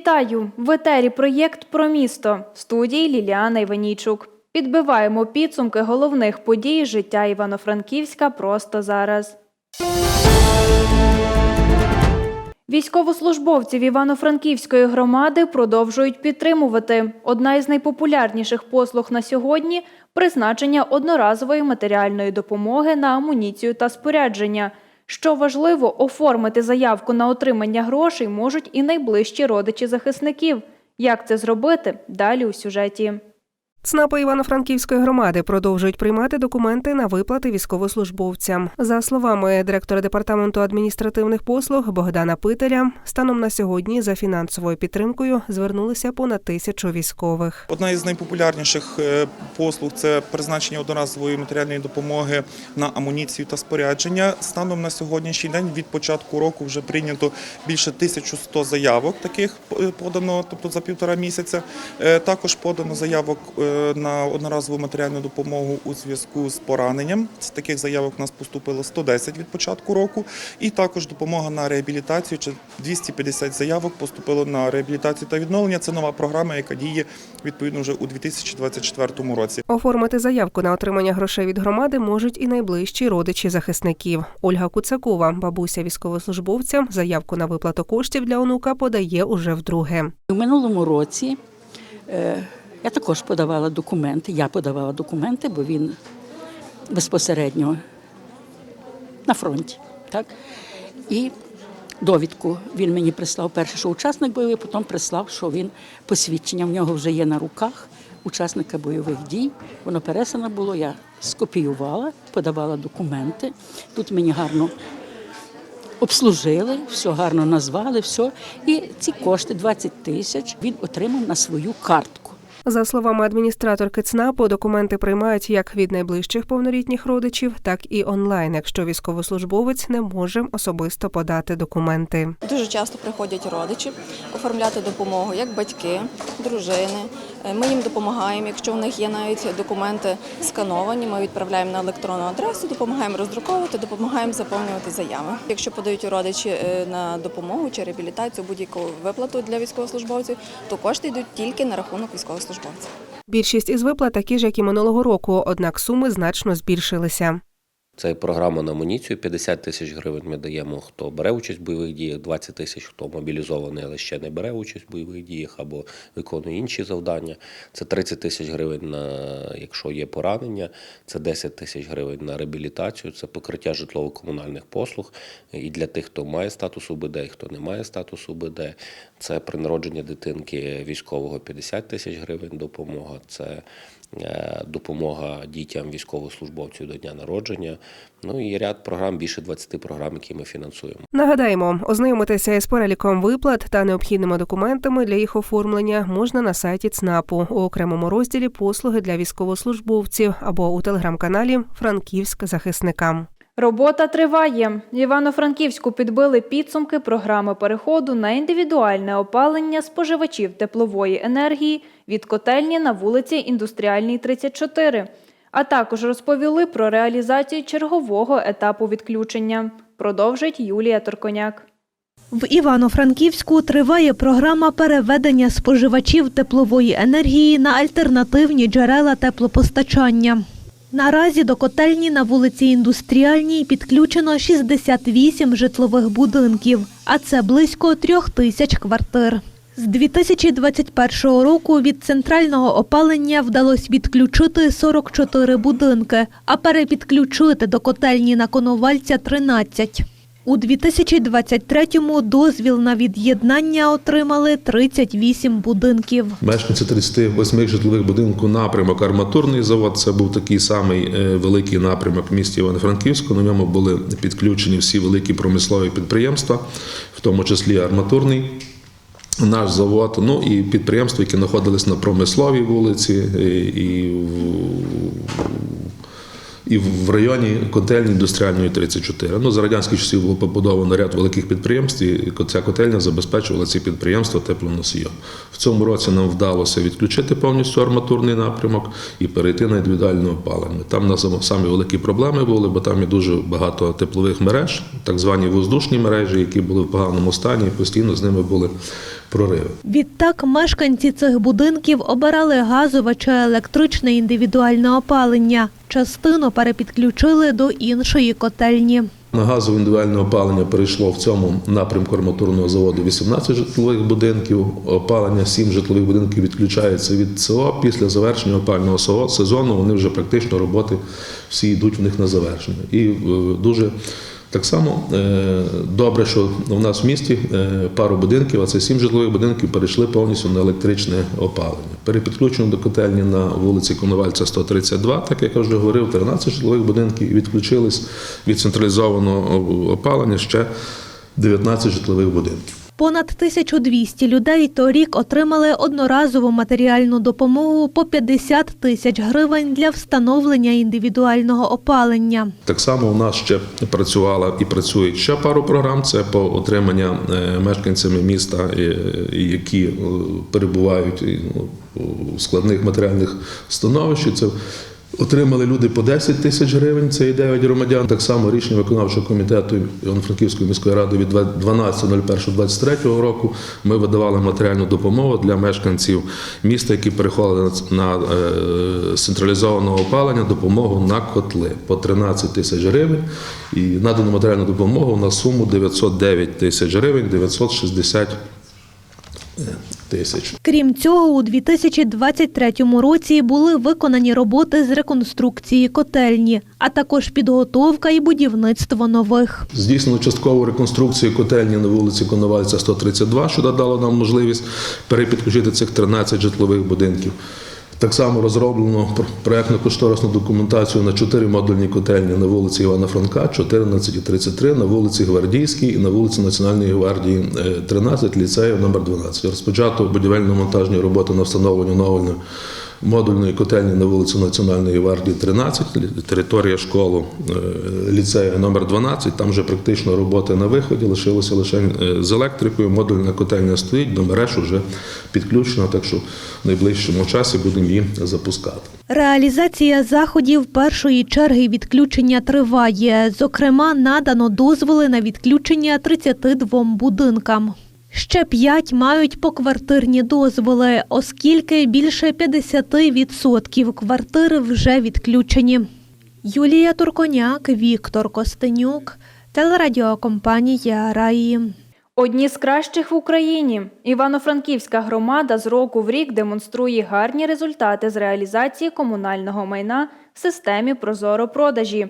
Вітаю! В етері проєкт про місто студії Ліліана Іванійчук. Підбиваємо підсумки головних подій життя Івано-Франківська просто зараз. Військовослужбовців Івано-Франківської громади продовжують підтримувати. Одна із найпопулярніших послуг на сьогодні призначення одноразової матеріальної допомоги на амуніцію та спорядження. Що важливо, оформити заявку на отримання грошей можуть і найближчі родичі захисників. Як це зробити? Далі у сюжеті. ЦНАПи Івано-Франківської громади продовжують приймати документи на виплати військовослужбовцям. За словами директора департаменту адміністративних послуг Богдана Пителя, станом на сьогодні за фінансовою підтримкою звернулися понад тисячу військових. Одна із найпопулярніших е, послуг це призначення одноразової матеріальної допомоги на амуніцію та спорядження. Станом на сьогоднішній день від початку року вже прийнято більше 1100 заявок таких е, подано, тобто за півтора місяця. Е, Також подано заявок на одноразову матеріальну допомогу у зв'язку з пораненням. З таких заявок у нас поступило 110 від початку року. І також допомога на реабілітацію. Чи 250 заявок поступило на реабілітацію та відновлення. Це нова програма, яка діє відповідно вже у 2024 році. Оформити заявку на отримання грошей від громади можуть і найближчі родичі захисників. Ольга Куцакова, бабуся військовослужбовця, заявку на виплату коштів для онука подає уже вдруге. У минулому році е, я також подавала документи. Я подавала документи, бо він безпосередньо на фронті. Так? І довідку він мені прислав перше, що учасник бойовий, потім прислав, що він посвідчення в нього вже є на руках учасника бойових дій. Воно пересано було, я скопіювала, подавала документи. Тут мені гарно обслужили, все гарно назвали, все. І ці кошти 20 тисяч він отримав на свою картку. За словами адміністраторки ЦНАПу, документи приймають як від найближчих повнолітніх родичів, так і онлайн, якщо військовослужбовець не може особисто подати документи. Дуже часто приходять родичі оформляти допомогу, як батьки, дружини. Е, Ми їм допомагаємо. Якщо в них є навіть документи скановані, ми відправляємо на електронну адресу, допомагаємо роздруковувати, допомагаємо заповнювати заяви. Якщо подають родичі е, на допомогу чи реабілітацію, будь-яку виплату для військовослужбовців, то кошти йдуть тільки на рахунок військовослужбовців. Більшість із виплат такі ж, як і минулого року, однак суми значно збільшилися. Це програма на амуніцію. 50 тисяч гривень ми даємо, хто бере участь в бойових діях, 20 тисяч, хто мобілізований, але ще не бере участь в бойових діях або виконує інші завдання. Це 30 тисяч гривень, на, якщо є поранення, це 10 тисяч гривень на реабілітацію, це покриття житлово-комунальних послуг. І для тих, хто має статус УБД, і хто не має статусу УБД, це при народженні дитинки військового 50 тисяч гривень допомога. Це е, допомога дітям військовослужбовців до дня народження. Ну і ряд програм, більше 20 програм, які ми фінансуємо. Нагадаємо, ознайомитися із переліком виплат та необхідними документами для їх оформлення можна на сайті ЦНАПу у окремому розділі послуги для військовослужбовців або у телеграм-каналі Франківськ захисникам. Робота триває. Івано-Франківську підбили підсумки програми переходу на індивідуальне опалення споживачів теплової енергії від котельні на вулиці Індустріальній 34, а також розповіли про реалізацію чергового етапу відключення. Продовжить Юлія Торконяк. В Івано-Франківську триває програма переведення споживачів теплової енергії на альтернативні джерела теплопостачання. Наразі до котельні на вулиці Індустріальній підключено 68 житлових будинків, а це близько трьох тисяч квартир. З 2021 року від центрального опалення вдалося відключити 44 будинки, а перепідключити до котельні на Коновальця 13. У 2023-му дозвіл на від'єднання отримали 38 будинків. Мешканці 38 житлових будинків напрямок арматурний завод. Це був такий самий е, великий напрямок в місті Івано-Франківську. На ньому були підключені всі великі промислові підприємства, в тому числі арматурний. Наш завод, ну і підприємства, які знаходились на промисловій вулиці, і в, і в районі котельні індустріальної 34. Ну, за радянських часів було побудовано ряд великих підприємств, і ця котельня забезпечувала ці підприємства теплим носієм. В цьому році нам вдалося відключити повністю арматурний напрямок і перейти на індивідуальне опалення. Там у нас самі великі проблеми були, бо там є дуже багато теплових мереж, так звані воздушні мережі, які були в поганому стані, і постійно з ними були прориви. Відтак мешканці цих будинків обирали газове чи електричне індивідуальне опалення. Частину перепідключили до іншої котельні. На газове індивідуальне опалення перейшло в цьому напрямку арматурного заводу 18 житлових будинків. Опалення 7 житлових будинків відключається від ЦО. Після завершення опального СО- сезону вони вже практично роботи всі йдуть в них на завершення. І е, дуже так само е, добре, що у нас в місті е, пару будинків, а це сім житлових будинків, перейшли повністю на електричне опалення. Перепідключено до котельні на вулиці Коновальця 132, так як я вже говорив, 13 житлових будинків і відключились від централізованого опалення ще 19 житлових будинків. Понад 1200 людей торік отримали одноразову матеріальну допомогу по 50 тисяч гривень для встановлення індивідуального опалення. Так само у нас ще працювала і працює ще пару програм. Це по отримання е, мешканцями міста, е, які е, перебувають ну, у складних матеріальних становищах. Це Отримали люди по 10 тисяч гривень, це і 9 громадян. Так само рішення виконавчого комітету Івано-Франківської міської ради від 12.01.23 року ми видавали матеріальну допомогу для мешканців міста, які переходили на е, централізованого опалення, допомогу на котли по 13 тисяч гривень. І надану матеріальну допомогу на суму 909 тисяч гривень, 960 тисяч. Крім цього, у 2023 році були виконані роботи з реконструкції котельні, а також підготовка і будівництво нових. Здійснено часткову реконструкцію котельні на вулиці Коновальця 132, що додало нам можливість перепідключити цих 13 житлових будинків. Так само розроблено пр- проектно-кошторисну документацію на чотири модульні котельні на вулиці Івана Франка, 14 і 33, на вулиці Гвардійській і на вулиці Національної гвардії е, 13, ліцею номер 12. Розпочато будівельно-монтажні роботи на встановлення нової модульної котельні на вулиці Національної гвардії 13, лі- територія школи е, ліцею номер 12. Там вже практично роботи на виході, лишилося лише е, з електрикою. Модульна котельня стоїть, до мереж вже підключена, так що в найближчому часі будемо її запускати. Реалізація заходів першої черги відключення триває. Зокрема, надано дозволи на відключення 32 будинкам. Ще п'ять мають поквартирні дозволи, оскільки більше 50% квартир вже відключені. Юлія Турконяк, Віктор Костенюк, телерадіокомпанія Раї. Одні з кращих в Україні. Івано-Франківська громада з року в рік демонструє гарні результати з реалізації комунального майна в системі Прозоро-продажі.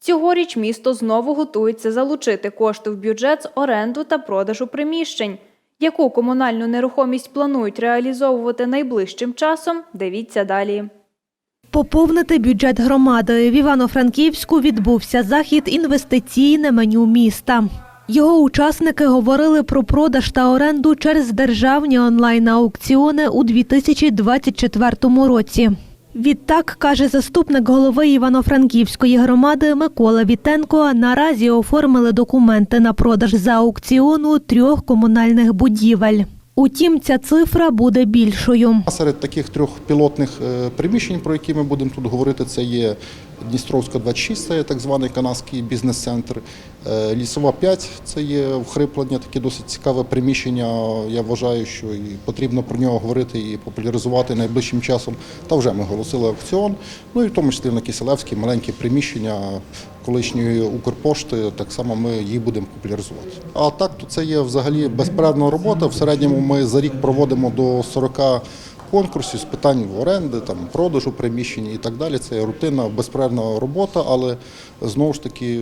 Цьогоріч місто знову готується залучити кошти в бюджет з оренду та продажу приміщень. Яку комунальну нерухомість планують реалізовувати найближчим часом, дивіться далі. Поповнити бюджет громади в Івано-Франківську відбувся захід інвестиційне меню міста. Його учасники говорили про продаж та оренду через державні онлайн-аукціони у 2024 році. Відтак, каже заступник голови Івано-Франківської громади Микола Вітенко, наразі оформили документи на продаж за аукціону трьох комунальних будівель. Утім, ця цифра буде більшою. Серед таких трьох пілотних е, приміщень, про які ми будемо тут говорити, це є Дністровська 26, це є так званий канадський бізнес-центр. Е, Лісова 5 це є вхриплення, таке досить цікаве приміщення. Я вважаю, що і потрібно про нього говорити і популяризувати найближчим часом. Та вже ми оголосили аукціон. Ну і в тому числі на Киселевській маленьке приміщення колишньої Укрпошти, так само ми її будемо популяризувати. А так, то це є взагалі безперервна робота. В середньому ми за рік проводимо до 40 конкурсів з питань оренди, там продажу приміщення і так далі. Це рутинна безперервна робота, але знову ж таки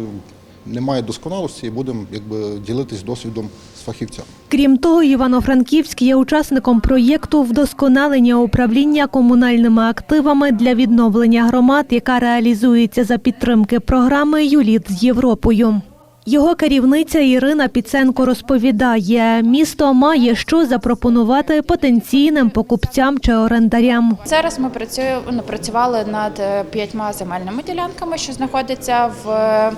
немає досконалості і будемо якби ділитись досвідом з фахівцями. Крім того, Івано-Франківськ є учасником проєкту вдосконалення управління комунальними активами для відновлення громад, яка реалізується за підтримки програми Юліт з Європою. Його керівниця Ірина Піценко розповідає, місто має що запропонувати потенційним покупцям чи орендарям. Зараз ми працюємо ну, працювали над е, п'ятьма земельними ділянками, що знаходяться в е,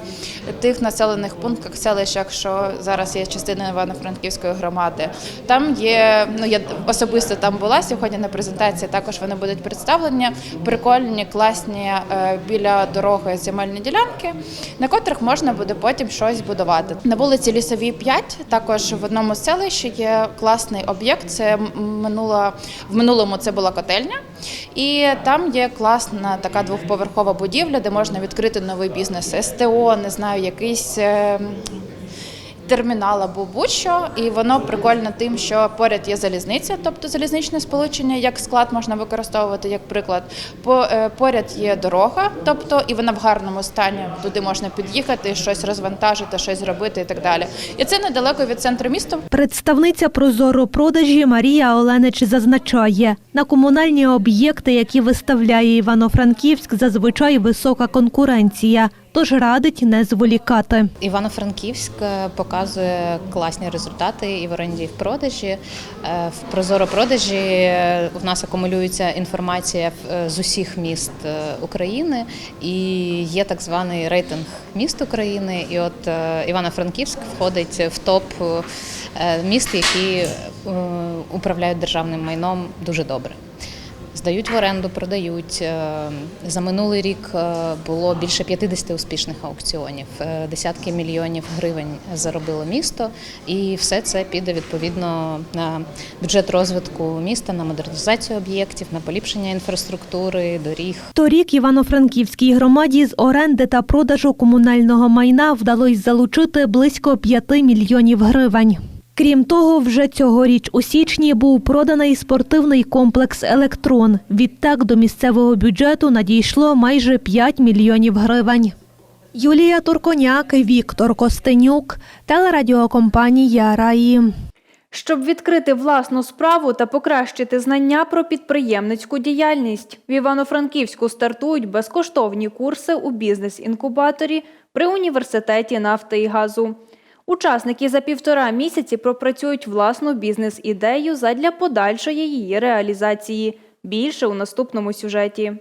тих населених пунктах, селищах, що зараз є частиною Івано-Франківської громади. Там є, ну я особисто там була сьогодні на презентації. Також вони будуть представлені. Прикольні, класні е, біля дороги земельні ділянки, на котрих можна буде потім щось щось. На вулиці Лісовій 5, також в одному з селищі є класний об'єкт. Це минула в минулому це була котельня, і там є класна така двохповерхова будівля, де можна відкрити новий бізнес СТО, не знаю, якийсь. Термінал або будь-що, і воно прикольно тим, що поряд є залізниця, тобто залізничне сполучення, як склад можна використовувати як приклад. Е, поряд є дорога, тобто і вона в гарному стані. Туди можна під'їхати, щось розвантажити, щось зробити і так далі. І це недалеко від центру міста. Представниця Прозоро продажі Марія Оленич зазначає, на комунальні об'єкти, які виставляє Івано-Франківськ, зазвичай висока конкуренція, тож радить не зволікати. Івано-Франківськ е, показує класні результати і в оренді, і в продажі. Е, В прозоро продажі е, в нас акумулюється інформація е, з усіх міст е, України, і є так званий рейтинг міст України. І от е, Івано-Франківськ входить в топ е, міст, які е, управляють державним майном дуже добре. Здають в оренду, продають. Е, За минулий рік е, було більше 50 успішних аукціонів. Е, Десятки мільйонів гривень заробило місто, і все це піде відповідно на бюджет розвитку міста, на модернізацію об'єктів, на поліпшення інфраструктури, доріг. Торік Івано-Франківській громаді з оренди та продажу комунального майна вдалося залучити близько 5 мільйонів гривень. Крім того, вже цьогоріч у січні був проданий спортивний комплекс Електрон. Відтак до місцевого бюджету надійшло майже 5 мільйонів гривень. Юлія Турконяк, Віктор Костенюк, телерадіокомпанія Раї. Щоб відкрити власну справу та покращити знання про підприємницьку діяльність, в Івано-Франківську стартують безкоштовні курси у бізнес-інкубаторі при університеті нафти і газу. Учасники за півтора місяці пропрацюють власну бізнес-ідею задля подальшої її реалізації. Більше у наступному сюжеті.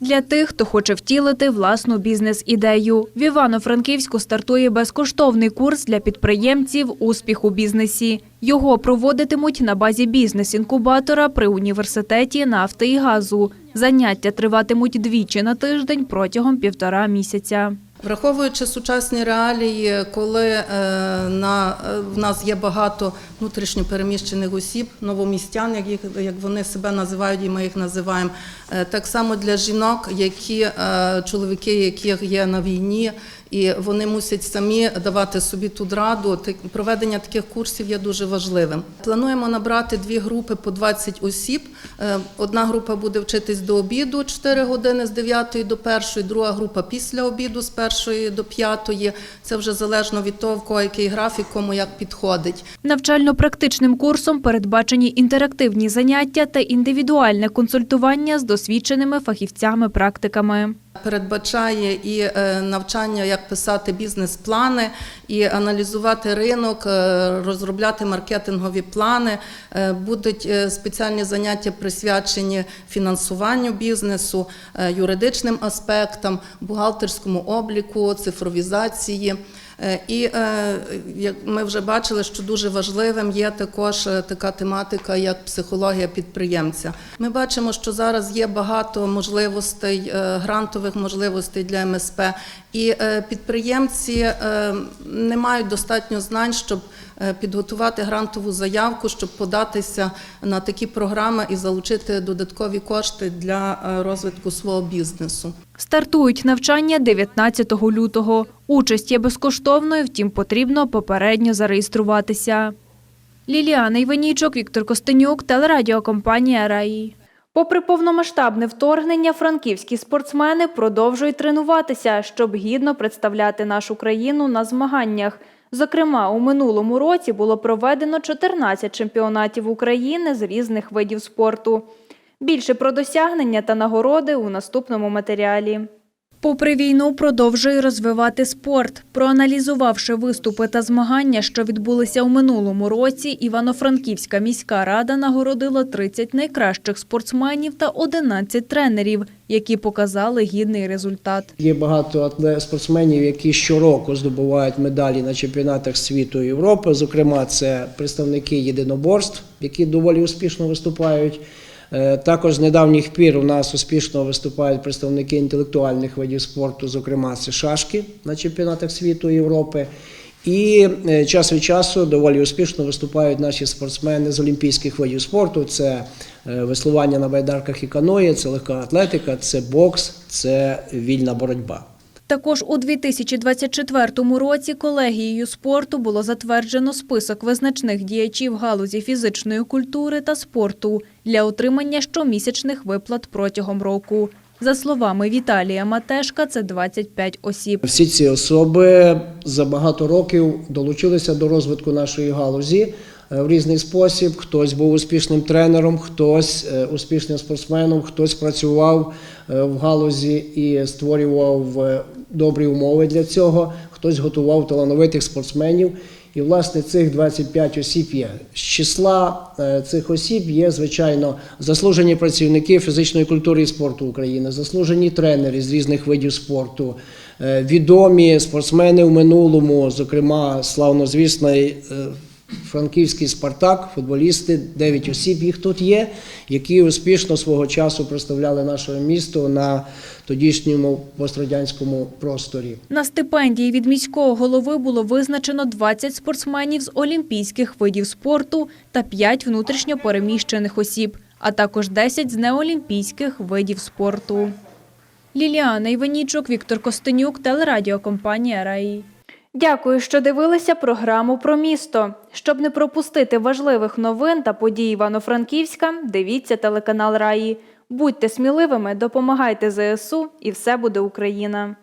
Для тих, хто хоче втілити власну бізнес-ідею, в Івано-Франківську стартує безкоштовний курс для підприємців «Успіх у бізнесі». Його проводитимуть на базі бізнес-інкубатора при університеті нафти і газу. Заняття триватимуть двічі на тиждень протягом півтора місяця. Враховуючи сучасні реалії, коли е, на, в нас є багато внутрішньо переміщених осіб, новомістян, як, їх, як вони себе називають, і ми їх називаємо, е, так само для жінок, які е, чоловіки, яких є на війні, і вони мусять самі давати собі тут раду. Проведення таких курсів є дуже важливим. Плануємо набрати дві групи по 20 осіб. Е, Одна група буде вчитись до обіду 4 години з 9 до 1, друга група після обіду з 1 до 5. Це вже залежно від того, в кого який графік, кому як підходить. Навчально-практичним курсом передбачені інтерактивні заняття та індивідуальне консультування з досвідченими фахівцями-практиками. Передбачає і е, навчання, як писати бізнес-плани, і аналізувати ринок, е, розробляти маркетингові плани. Е, Будуть спеціальні заняття присвячені фінансуванню бізнесу, юридичним аспектам, бухгалтерському обліку, цифровізації. Е, І е, як ми вже бачили, що дуже важливим є також е, така тематика, як психологія підприємця. Ми бачимо, що зараз є багато можливостей, грантових можливостей для МСП, і підприємці не мають достатньо знань, щоб підготувати грантову заявку, щоб податися на такі програми і залучити додаткові кошти для е, розвитку свого бізнесу. Стартують навчання 19 лютого. Участь є безкоштовною, втім потрібно попередньо зареєструватися. Ліліана Іванійчук, Віктор Костенюк, телерадіокомпанія «Раї». Попри повномасштабне вторгнення, франківські спортсмени продовжують тренуватися, щоб гідно представляти нашу країну на змаганнях. Зокрема, у минулому році було проведено 14 чемпіонатів України з різних видів спорту. Більше про досягнення та нагороди у наступному матеріалі. Попри війну, продовжує розвивати спорт. Проаналізувавши виступи та змагання, що відбулися у минулому році, Івано-Франківська міська рада нагородила 30 найкращих спортсменів та 11 тренерів, які показали гідний результат. Є багато спортсменів, які щороку здобувають медалі на чемпіонатах світу і Європи. Зокрема, це представники єдиноборств, які доволі успішно виступають. Е, Також з недавніх пір у нас успішно виступають представники інтелектуальних видів спорту, зокрема це шашки на чемпіонатах світу і Європи. І е, час від часу доволі успішно виступають наші спортсмени з олімпійських видів спорту. Це е, веслування на байдарках і каної, це легка атлетика, це бокс, це вільна боротьба. Також у 2024 році колегією спорту було затверджено список визначних діячів галузі фізичної культури та спорту для отримання щомісячних виплат протягом року. За словами Віталія Матешка, це 25 осіб. Всі ці особи за багато років долучилися до розвитку нашої галузі е, в різний спосіб. Хтось був успішним тренером, хтось е, успішним спортсменом, хтось працював е, в галузі і створював добрі умови для цього, хтось готував талановитих спортсменів. І, власне, цих 25 осіб є. З числа е, цих осіб є, звичайно, заслужені працівники фізичної культури і спорту України, заслужені тренери з різних видів спорту, е, відомі спортсмени в минулому, зокрема, славнозвісний е, франківський Спартак, футболісти, 9 осіб їх тут є, які успішно свого часу представляли наше місто на тодішньому пострадянському просторі. На стипендії від міського голови було визначено 20 спортсменів з олімпійських видів спорту та 5 внутрішньо переміщених осіб, а також 10 з неолімпійських видів спорту. Ліліана Іванічук, Віктор Костенюк, телерадіокомпанія «Раї». Дякую, що дивилися програму про місто. Щоб не пропустити важливих новин та подій Івано-Франківська, дивіться телеканал Раї. Будьте сміливими, допомагайте ЗСУ і все буде Україна.